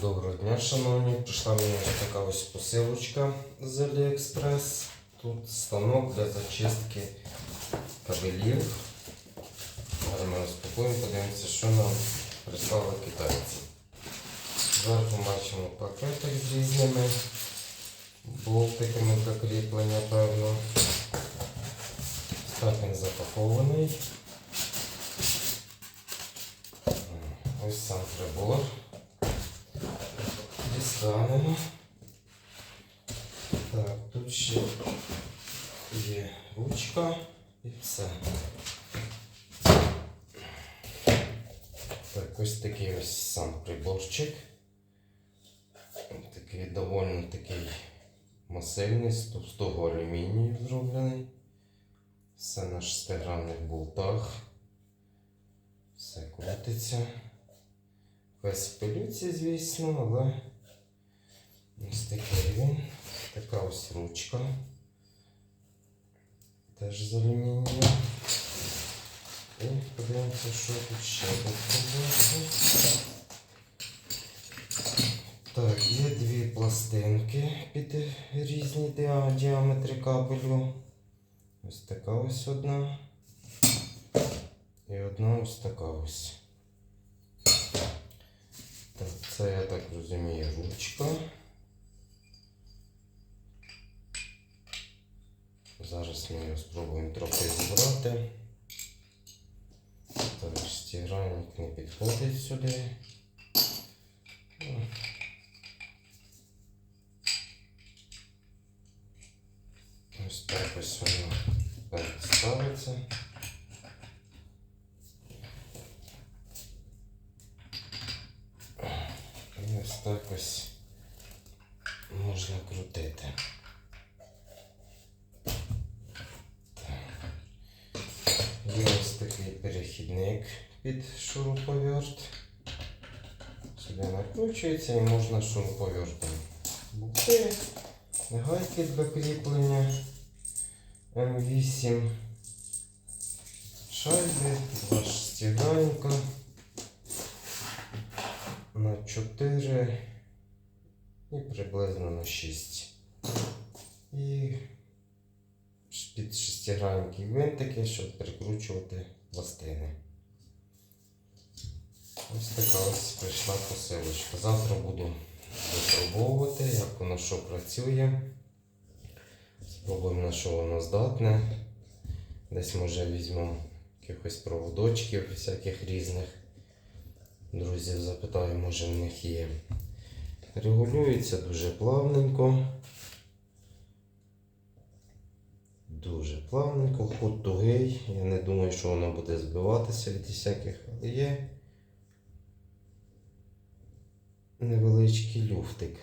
Доброго дня, шановні. Прийшла мені ось така ось посилочка з Aliexpress. Тут станок для зачистки кабелів. Зараз ми розпакуємо, подивимося, що нам прислали китайці. Зверху бачимо пакетик з різними болтиками для певно. Так він запакований. Ось сам прибор. Дістанемо. Так, тут ще є ручка і все. Так, ось такий ось сам приборчик. Такий доволі такий масивний, з товстого алюмінію зроблений. Все на шестигранних болтах. Все крутиться. Весь в звісно, але ось такий він. Така ось ручка. Теж з алюмінію. І подивимося, що тут ще тут. Так, є дві пластинки під різні діа- діаметри кабелю. Ось така ось одна. І одна ось така ось. Так, це я так розумію ручка. Зараз ми його спробуємо трохи зібрати. Так, стігранник не підходить сюди. Ось так ось воно ставиться. І ось так ось можна крутити. Є ось такий перехідник під шуруповерт. Сюди накручується і можна шуруповертом. Бухти, гайки для кріплення М8, шайби, два стіганка на 4 і приблизно на 6. І під шестигранники гвинтики, щоб прикручувати пластини. Ось така ось прийшла посилочка. Завтра буду випробовувати, як воно що працює. Спробуємо на що воно здатне. Десь може візьмемо якихось проводочків всяких різних. Друзів запитаю, може в них є. Регулюється дуже плавненько. Дуже плавненько, ход тугий. Я не думаю, що воно буде збиватися від всяких, але є невеличкий люфтик.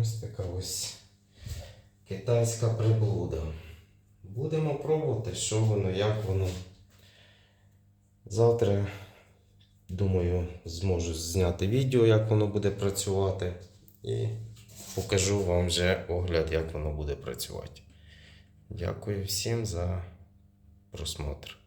Ось така ось китайська приблуда. Будемо пробувати, що воно, як воно. Завтра, думаю, зможу зняти відео, як воно буде працювати. І покажу вам вже огляд, як воно буде працювати. Дякую всім за просмотр.